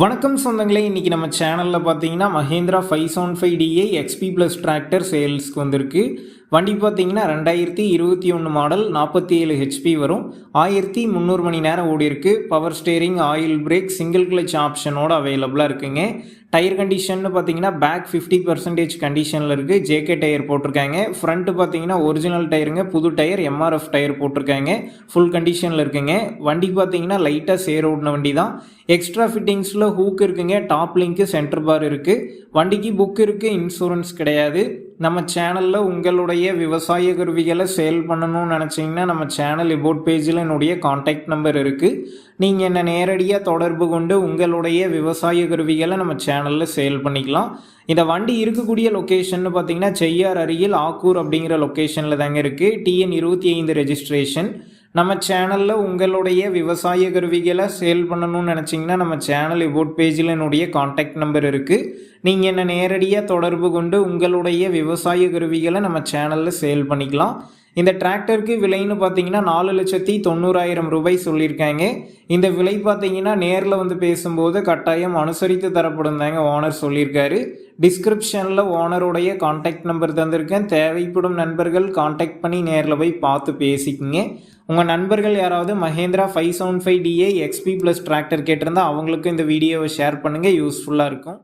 வணக்கம் சொந்தங்களே இன்றைக்கி நம்ம சேனலில் பார்த்தீங்கன்னா Mahindra five seven five DA XP plus tractor சேல்ஸ்க்கு வந்திருக்கு. வண்டி பார்த்தீங்கன்னா ரெண்டாயிரத்தி இருபத்தி ஒன்று மாடல் நாற்பத்தி ஏழு ஹெச்பி வரும். ஆயிரத்தி முந்நூறு மணி நேரம் ஓடி இருக்கு. Power steering oil brake single clutch ஆப்ஷனோட அவைலபிளாக இருக்குங்க. டயர் கண்டிஷன் பார்த்தீங்கன்னா பேக் ஃபிஃப்டி பர்சன்டேஜ் கண்டிஷனில் இருக்குது ஜேகே டயர் போட்டிருக்காங்க. ஃப்ரண்ட்டு பார்த்தீங்கன்னா ஒரிஜினல் டயருங்க புது டயர் எம்ஆர்எஃப் டயர் போட்டிருக்காங்க. ஃபுல் கண்டிஷனில் இருக்குங்க. வண்டி பார்த்தீங்கன்னா லைட்டாக சேர் ஓடின வண்டி தான். எக்ஸ்ட்ரா ஃபிட்டிங்ஸில் ஹூக் இருக்குங்க. டாப் லிங்க்கு சென்டர் பார் இருக்குது வண்டிக்கு புக் இருக்குது இன்சூரன்ஸ் கிடையாது. நம்ம சேனலில் உங்களுடைய விவசாய கருவிகளை சேல் பண்ணணும்னு நினச்சிங்கன்னா நம்ம சேனல் இபோட் பேஜில் என்னுடைய காண்டாக்ட் நம்பர் இருக்குது நீங்கள் என்னை நேரடியாக தொடர்பு கொண்டு உங்களுடைய விவசாய கருவிகளை நம்ம சேனலில் சேல் பண்ணிக்கலாம். இந்த வண்டி இருக்கக்கூடிய லொக்கேஷன் பார்த்தீங்கன்னா செய்யார் அருகில் ஆக்கூர் அப்படிங்கிற லொக்கேஷனில் தாங்க இருக்குது டிஎன் இருபத்தி ஐந்து ரெஜிஸ்ட்ரேஷன் நம்ம சேனலில் உங்களுடைய விவசாய கருவிகளை சேல் பண்ணணும்னு நினச்சிங்கன்னா நம்ம சேனல் இபோட் பேஜில் என்னுடைய காண்டாக்ட் நம்பர் இருக்குது நீங்கள் என்னை நேரடியாக தொடர்பு கொண்டு உங்களுடைய விவசாய கருவிகளை நம்ம சேனலில் சேல் பண்ணிக்கலாம். இந்த டிராக்டருக்கு விலைன்னு பார்த்தீங்கன்னா நாலு லட்சத்தி தொண்ணூறாயிரம் ரூபாய் சொல்லியிருக்காங்க. இந்த விலை பார்த்தீங்கன்னா நேரில் வந்து பேசும்போது கட்டாயம் அனுசரித்து தரப்படும் தாங்க ஓனர் சொல்லியிருக்காரு. டிஸ்கிரிப்ஷனில் ஓனருடைய காண்டாக்ட் நம்பர் தந்திருக்கேன். தேவைப்படும் நண்பர்கள் காண்டாக்ட் பண்ணி நேரில் போய் பார்த்து பேசிக்கிங்க. உங்கள் நண்பர்கள் யாராவது Mahindra five seven five DI XP plus tractor கேட்டிருந்தால் அவங்களுக்கும் இந்த வீடியோவை ஷேர் பண்ணுங்கள் யூஸ்ஃபுல்லாக இருக்கும்.